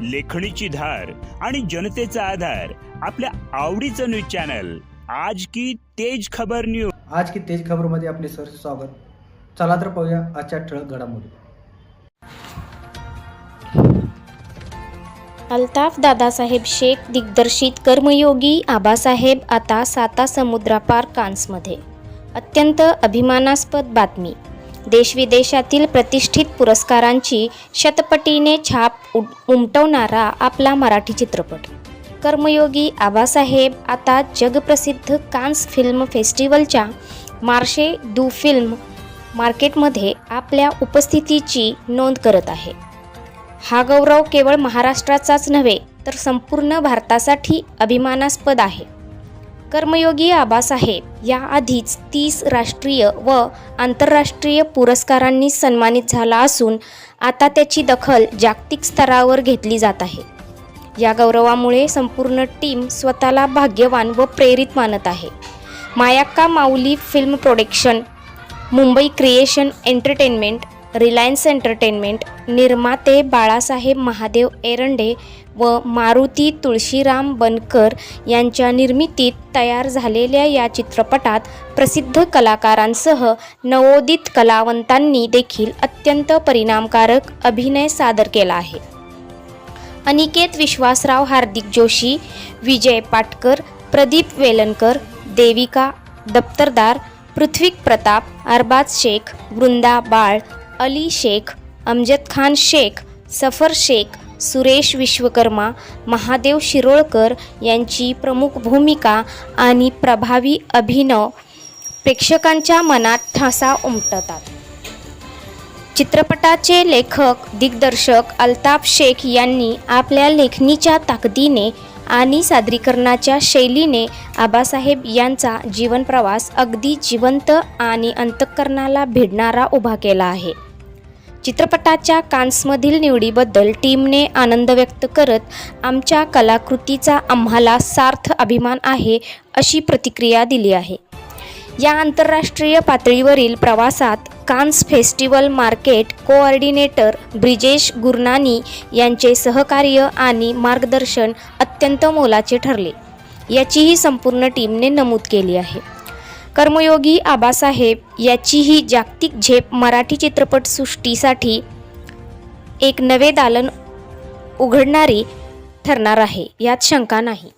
लेखणीची धार आणि जनतेचा आधार आपल्या आवडीचं न्यूज चॅनल. आज की तेज खबर न्यूज आज की तेज खबरमध्ये आपले सर स्वागत. चला तर पाहूया आजच्या ठळक घडामोडी. अल्ताफ दादासाहेब शेख दिग्दर्शित कर्मयोगी आबासाहेब आता साता समुद्रापार कान्समध्ये अत्यंत अभिमानास्पद बातमी. देशविदेशातील प्रतिष्ठित पुरस्कारांची शतपटीने छाप उमटवणारा आपला मराठी चित्रपट. कर्मयोगी आबासाहेब आता जगप्रसिद्ध कान्स फिल्म फेस्टिवलच्या मार्शे दू फिल्म मार्केटमध्ये आपल्या उपस्थितीची नोंद करत आहे. हा गौरव केवळ महाराष्ट्राचाच नव्हे तर संपूर्ण भारतासाठी अभिमानास्पद आहे. कर्मयोगी आबासाहेब याआधीच तीस राष्ट्रीय व आंतरराष्ट्रीय पुरस्कारांनी सन्मानित झाला असून आता त्याची दखल जागतिक स्तरावर घेतली जात आहे. या गौरवामुळे संपूर्ण टीम स्वतःला भाग्यवान व प्रेरित मानत आहे. Mayakka Mauli film production Mumbai creation entertainment Reliance entertainment निर्माते बाळासाहेब महादेव एरंडे व मारुती तुळशीराम बनकर यांच्या निर्मितीत तयार झालेल्या या चित्रपटात प्रसिद्ध कलाकारांसह नवोदित कलावंतांनी देखील अत्यंत परिणामकारक अभिनय सादर केला आहे. अनिकेत विश्वासराव हार्दिक जोशी विजय पाटकर प्रदीप वेलणकर देविका दप्तरदार पृथ्वी प्रताप अरबाज शेख वृंदा बाळ अली शेख अमजद खान शेख सफर शेख सुरेश विश्वकर्मा महादेव शिरोळकर यांची प्रमुख भूमिका आणि प्रभावी अभिनव प्रेक्षकांच्या मनात ठसा उमटतात. चित्रपटाचे लेखक दिग्दर्शक अल्ताफ शेख यांनी आपल्या लेखणीच्या ताकदीने आणि सादरीकरणाच्या शैलीने आबासाहेब यांचा जीवनप्रवास अगदी जिवंत आणि अंतःकरणाला भिडणारा उभा केला आहे. चित्रपटाच्या कान्समधील निवडीबद्दल टीमने आनंद व्यक्त करत आमच्या कलाकृतीचा आम्हाला सार्थ अभिमान आहे अशी प्रतिक्रिया दिली आहे. या आंतरराष्ट्रीय पातळीवरील प्रवासात Cannes festival market coordinator Brijesh Gurnani यांचे सहकार्य आणि मार्गदर्शन अत्यंत मोलाचे ठरले. याचीही संपूर्ण टीमने नमूद केली आहे. कर्मयोगी आबासाहेब याचीही जागतिक झेप मराठी चित्रपटसृष्टीसाठी एक नवे दालन उघडणारी ठरणार आहे. यात शंका नाही.